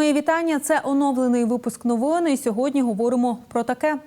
Мої вітання. Це оновлений випуск новин. І сьогодні говоримо про таке.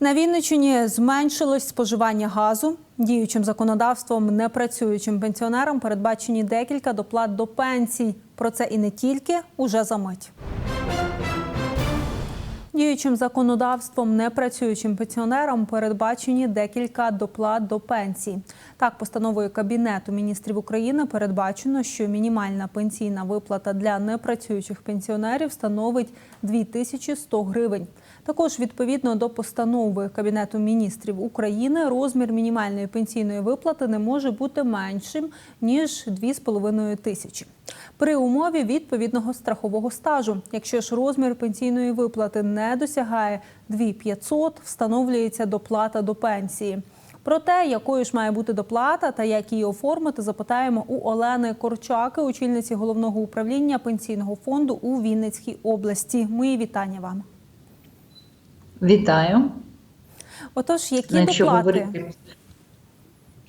На Вінниччині зменшилось споживання газу. Діючим законодавством непрацюючим пенсіонерам передбачені декілька доплат до пенсій. Про це і не тільки уже за мить. Діючим законодавством непрацюючим пенсіонерам передбачені декілька доплат до пенсій. Так, постановою Кабінету міністрів України передбачено, що мінімальна пенсійна виплата для непрацюючих пенсіонерів становить 2100 гривень. Також відповідно до постанови Кабінету міністрів України розмір мінімальної пенсійної виплати не може бути меншим ніж 2,5 тисячі. При умові відповідного страхового стажу. Якщо ж розмір пенсійної виплати не досягає 2500, встановлюється доплата до пенсії. Про те, якою ж має бути доплата та як її оформити, запитаємо у Олени Корчаки, очільниці головного управління пенсійного фонду у Вінницькій області. Мої вітання вам. Вітаю. Отож, які Якщо доплати? говорити,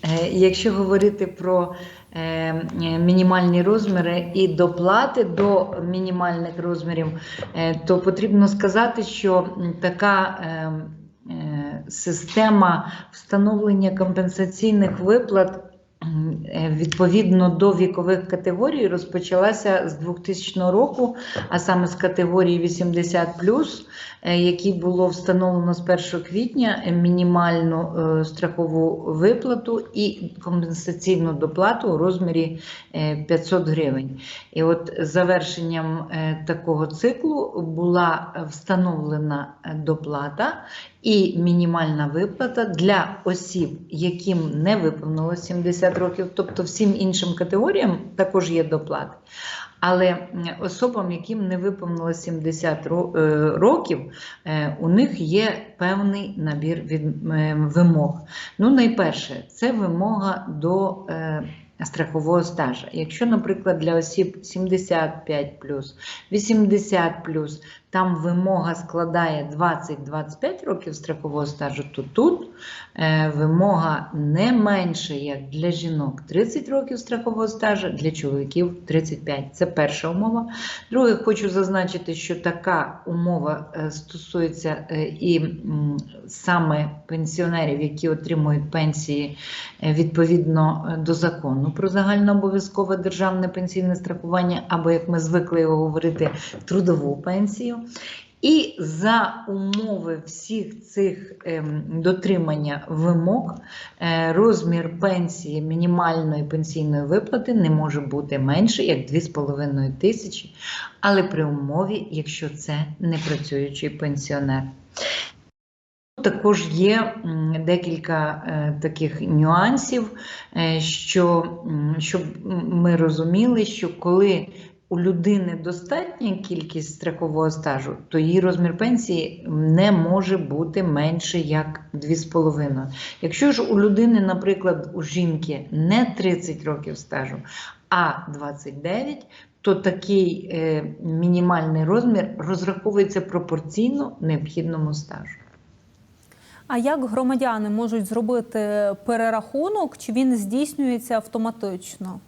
е, якщо говорити про е, мінімальні розміри і доплати до мінімальних розмірів, е, то потрібно сказати, що така система встановлення компенсаційних виплат. Е, Відповідно до вікових категорій розпочалася з 2000 року, а саме з категорії 80+, е, який було встановлено з 1 квітня е, мінімальну страхову виплату і компенсаційну доплату у розмірі е, 500 гривень. І от завершенням такого циклу була встановлена доплата і мінімальна виплата для осіб, яким не виповнилось 70 років, тобто всім іншим категоріям також є доплати. Але особам, яким не виповнилось 70 е, років, е, у них є певний набір е, вимог. Ну, найперше, це вимога до страхового стажу. Якщо, наприклад, для осіб 75 80 там вимога складає 20-25 років страхового стажу, то тут е, вимога не менше, як для жінок 30 років страхового стажу, для чоловіків 35. Це перша умова. Друге, хочу зазначити, що така умова е, стосується е, і саме пенсіонерів, які отримують пенсії відповідно до закону про загальнообов'язкове державне пенсійне страхування, або як ми звикли його говорити, трудову пенсію. І за умови всіх цих ем, дотримання вимог е, розмір пенсії мінімальної пенсійної виплати не може бути менше як 2,5 тисячі, але при умові, якщо це непрацюючий пенсіонер. Також є декілька е, таких нюансів, е, що, щоб ми розуміли, що коли у людини достатня кількість страхового стажу, то її розмір пенсії не може бути менше як 2,5. Якщо ж у людини, наприклад, у жінки не 30 років стажу, а 29, то такий е, мінімальний розмір розраховується пропорційно необхідному стажу. А як громадяни можуть зробити перерахунок, чи він здійснюється автоматично?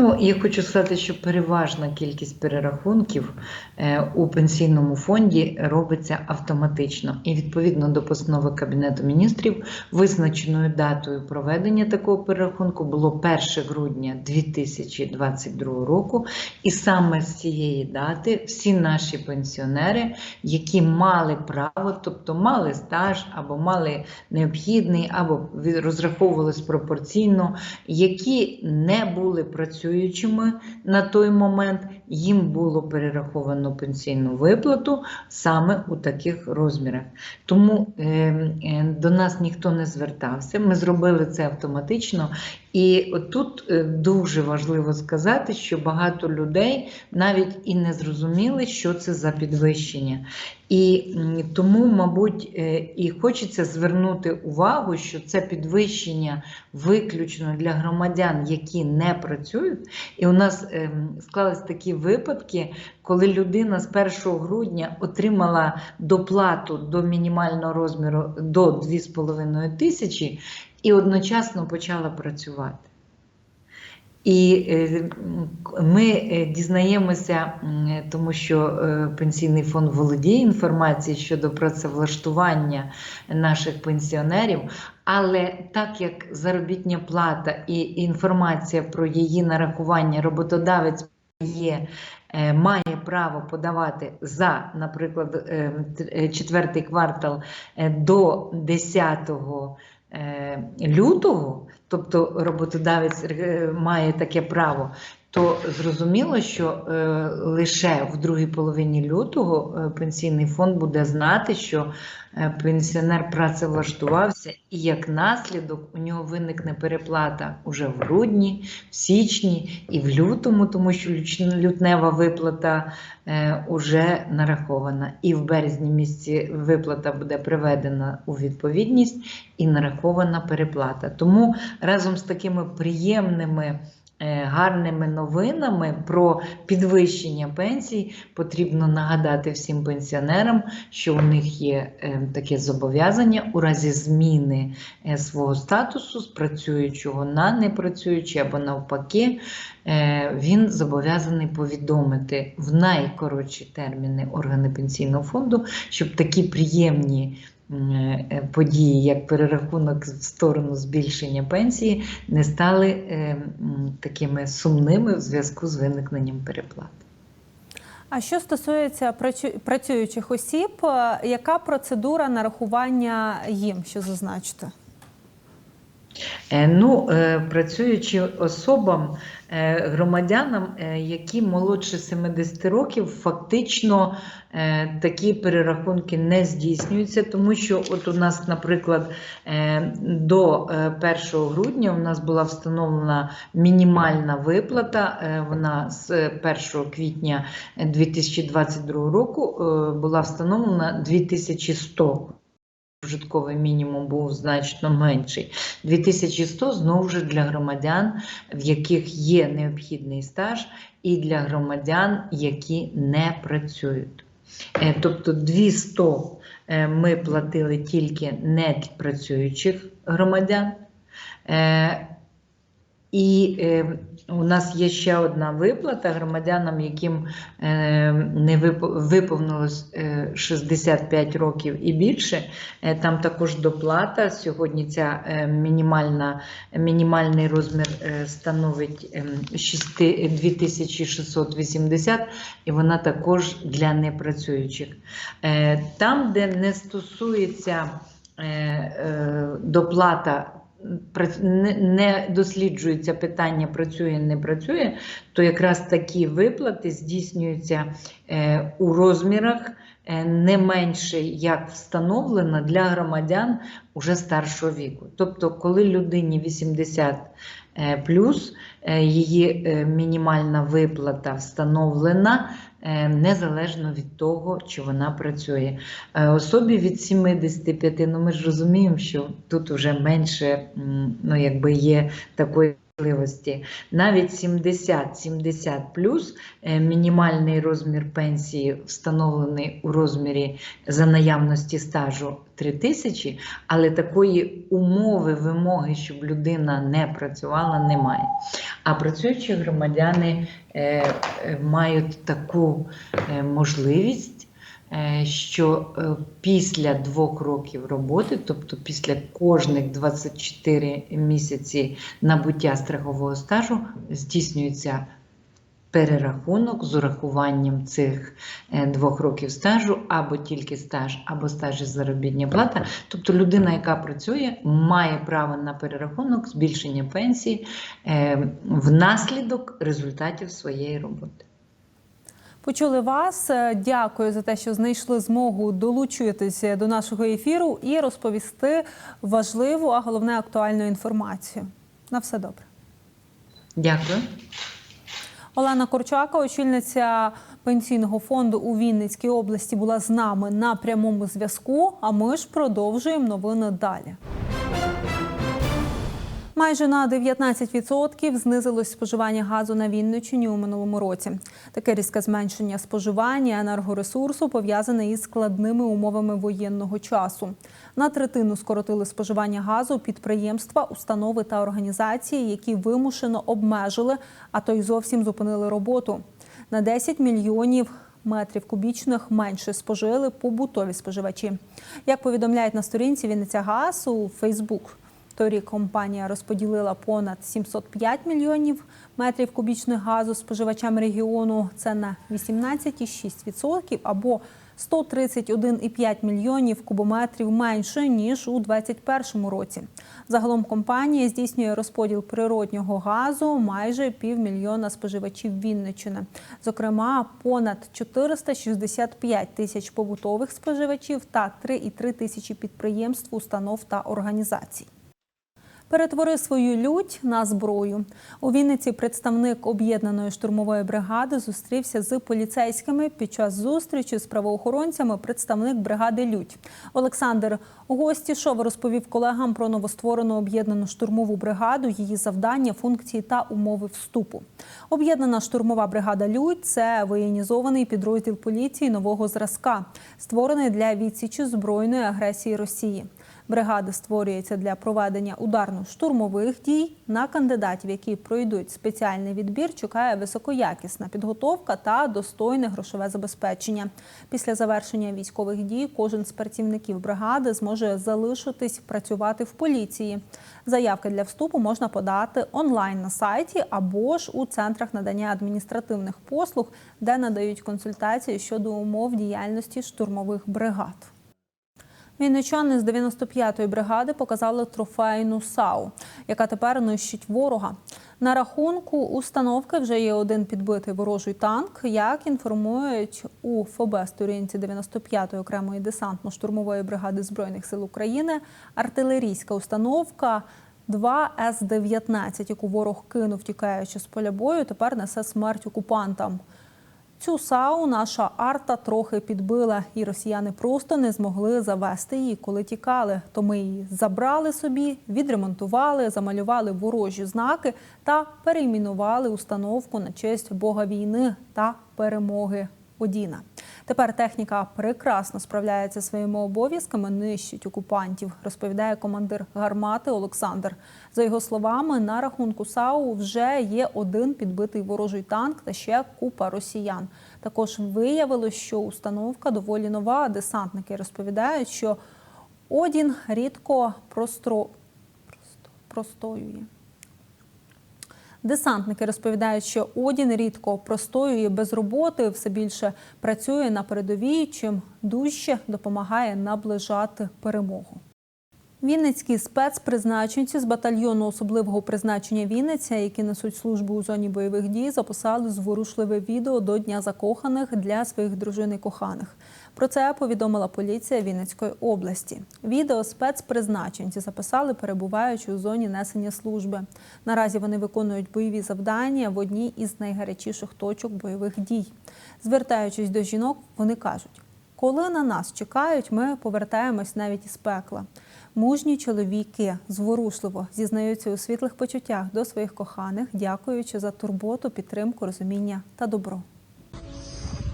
Ну, я хочу сказати, що переважна кількість перерахунків е, у пенсійному фонді робиться автоматично. І відповідно до постанови Кабінету міністрів, визначеною датою проведення такого перерахунку було 1 грудня 2022 року. І саме з цієї дати всі наші пенсіонери, які мали право, тобто мали стаж або мали необхідний, або розраховувались пропорційно, які не були працюючими на той момент, їм було перераховано пенсійну виплату саме у таких розмірах. Тому е, е, до нас ніхто не звертався. Ми зробили це автоматично. І тут е, дуже важливо сказати, що багато людей навіть і не зрозуміли, що це за підвищення. І тому, мабуть, е, і хочеться звернути увагу, що це підвищення виключно для громадян, які не працюють. І у нас ем, склались такі випадки, коли людина з 1 грудня отримала доплату до мінімального розміру до 2,5 тисячі і одночасно почала працювати. І е, ми е, дізнаємося, тому що е, пенсійний фонд володіє інформацією щодо працевлаштування наших пенсіонерів. Але так як заробітня плата і інформація про її нарахування роботодавець є, е, має право подавати за, наприклад, е, е, четвертий квартал до 10 е, лютого, тобто роботодавець має таке право, то зрозуміло, що е, лише в другій половині лютого е, пенсійний фонд буде знати, що е, пенсіонер працевлаштувався, і як наслідок у нього виникне переплата уже в грудні, в січні і в лютому, тому що лютнева виплата е, уже нарахована. І в березні місяці виплата буде приведена у відповідність і нарахована переплата. Тому разом з такими приємними. Е, Гарними новинами про підвищення пенсій потрібно нагадати всім пенсіонерам, що у них є е, таке зобов'язання у разі зміни е, свого статусу з працюючого на непрацюючий або навпаки, він зобов'язаний повідомити в найкоротші терміни органи пенсійного фонду, щоб такі приємні. Е, Події, як перерахунок в сторону збільшення пенсії, не стали е, такими сумними в зв'язку з виникненням переплат. А що стосується працюючих осіб, е, яка процедура нарахування їм, що зазначити? Е, Ну, е, працюючи особам, е, громадянам, які молодше 70 років, фактично такі перерахунки не здійснюються, тому що от у нас, наприклад, до е, 1 грудня у нас була встановлена мінімальна виплата. Вона з 1 квітня 2022 року була встановлена 2100 прожитковий мінімум був значно менший. 2100 знову ж для громадян, в яких є необхідний стаж, і для громадян, які не працюють. Е, Тобто 200 е, ми платили тільки не працюючих громадян. Е, І у нас є ще одна виплата громадянам, яким е, не вип- виповнилось е, 65 років і більше. Е, Там також доплата. Сьогодні ця е, мінімальна, мінімальний розмір е, становить ем, 6 2680, і вона також для непрацюючих. Е, Там, де не стосується е, е, доплата не- досліджується питання працює, не працює, то якраз такі виплати здійснюються е, у розмірах е, не менше, як встановлено для громадян уже старшого віку. Тобто, коли людині 80 е, плюс, е, її е, мінімальна виплата встановлена. е, Незалежно від того, чи вона працює. Е, Особі від 75, ну ми ж розуміємо, що тут вже менше ну, якби є такої можливості. Навіть 70-70 плюс е, мінімальний розмір пенсії встановлений у розмірі за наявності стажу 3 тисячі, але такої умови, вимоги, щоб людина не працювала, немає. А працюючі громадяни е, е, мають таку можливість що е, після двох років роботи, тобто після кожних 24 місяці набуття страхового стажу, здійснюється перерахунок з урахуванням цих е, двох років стажу, або тільки стаж, або стаж і заробітня плата. Тобто людина, яка працює, має право на перерахунок збільшення пенсії е, внаслідок результатів своєї роботи. Почули вас. Е, Дякую за те, що знайшли змогу долучитися до нашого ефіру і розповісти важливу, а головне актуальну інформацію. На все добре. Дякую. Олена Корчака, очільниця пенсійного фонду у Вінницькій області, була з нами на прямому зв'язку. А ми ж продовжуємо новини далі. Майже на 19% знизилось споживання газу на Вінниччині у минулому році. Таке різке зменшення споживання енергоресурсу пов'язане із складними умовами воєнного часу. На третину скоротили споживання газу підприємства, установи та організації, які вимушено обмежили, а то й зовсім зупинили роботу. На 10 мільйонів метрів кубічних менше спожили побутові споживачі. Як повідомляють на сторінці Вінниця Газ у Фейсбук. Торік компанія розподілила понад 705 мільйонів метрів кубічних газу споживачам регіону. Це на 18,6% або 131,5 мільйонів кубометрів менше ніж у 2021 році. Загалом компанія здійснює розподіл природнього газу майже півмільйона споживачів Вінниччини. Зокрема, понад 465 тисяч побутових споживачів та 3,3 тисячі підприємств, установ та організацій. Перетвори свою лють на зброю. У Вінниці представник об'єднаної штурмової бригади зустрівся з поліцейськими. Під час зустрічі з правоохоронцями представник бригади Лють Олександр Гостішов розповів колегам про новостворену об'єднану штурмову бригаду, її завдання, функції та умови вступу. Об'єднана штурмова бригада Лють це воєнізований підрозділ поліції нового зразка, створений для відсічі збройної агресії Росії. Бригада створюється для проведення ударно-штурмових дій. На кандидатів, які пройдуть спеціальний відбір, чекає високоякісна підготовка та достойне грошове забезпечення. Після завершення військових дій кожен з працівників бригади зможе залишитись працювати в поліції. Заявки для вступу можна подати онлайн на сайті або ж у центрах надання адміністративних послуг, де надають консультації щодо умов діяльності штурмових бригад. Вінничани з 95-ї бригади показали трофейну САУ, яка тепер нищить ворога. На рахунку установки вже є один підбитий ворожий танк. Як інформують у ФОБ сторінці 95-ї окремої десантно-штурмової бригади збройних сил України, артилерійська установка 2 С-19, яку ворог кинув, тікаючи з поля бою, тепер несе смерть окупантам. Цю САУ наша арта трохи підбила, і росіяни просто не змогли завести її, коли тікали. То ми її забрали собі, відремонтували, замалювали ворожі знаки та перейменували установку на честь Бога війни та перемоги Одіна. Тепер техніка прекрасно справляється своїми обов'язками, нищить окупантів, розповідає командир гармати Олександр. За його словами, на рахунку САУ вже є один підбитий ворожий танк та ще купа росіян. Також виявилось, що установка доволі нова. Десантники розповідають, що Одін рідко простро... просто... простоює. Десантники розповідають, що Одін рідко простоює без роботи, все більше працює на передовій, чим дужче допомагає наближати перемогу. Вінницькі спецпризначенці з батальйону особливого призначення Вінниця, які несуть службу у зоні бойових дій, записали зворушливе відео до Дня закоханих для своїх дружин і коханих. Про це повідомила поліція Вінницької області. Відео спецпризначенці записали, перебуваючи у зоні несення служби. Наразі вони виконують бойові завдання в одній із найгарячіших точок бойових дій. Звертаючись до жінок, вони кажуть: коли на нас чекають, ми повертаємось навіть із пекла. Мужні чоловіки зворушливо зізнаються у світлих почуттях до своїх коханих, дякуючи за турботу, підтримку, розуміння та добро.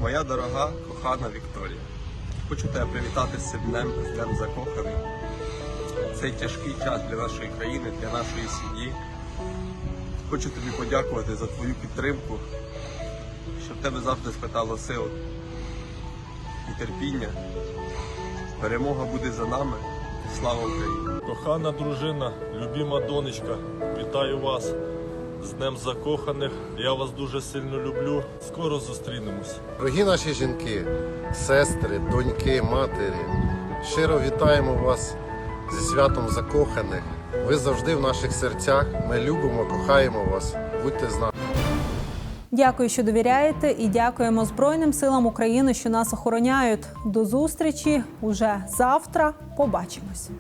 Моя дорога, кохана Вікторія, хочу тебе привітати з днем, з днем закоханих. Цей тяжкий час для нашої країни, для нашої сім'ї. Хочу тобі подякувати за твою підтримку, щоб тебе завжди спитало сил і терпіння. Перемога буде за нами. Слава Україні! Кохана дружина, любима донечка, вітаю вас з Днем Закоханих. Я вас дуже сильно люблю. Скоро зустрінемось. Дорогі наші жінки, сестри, доньки, матері, щиро вітаємо вас зі святом закоханих. Ви завжди в наших серцях. Ми любимо, кохаємо вас. Будьте з нами. Дякую, що довіряєте, і дякуємо Збройним силам України, що нас охороняють. До зустрічі уже завтра. Побачимось.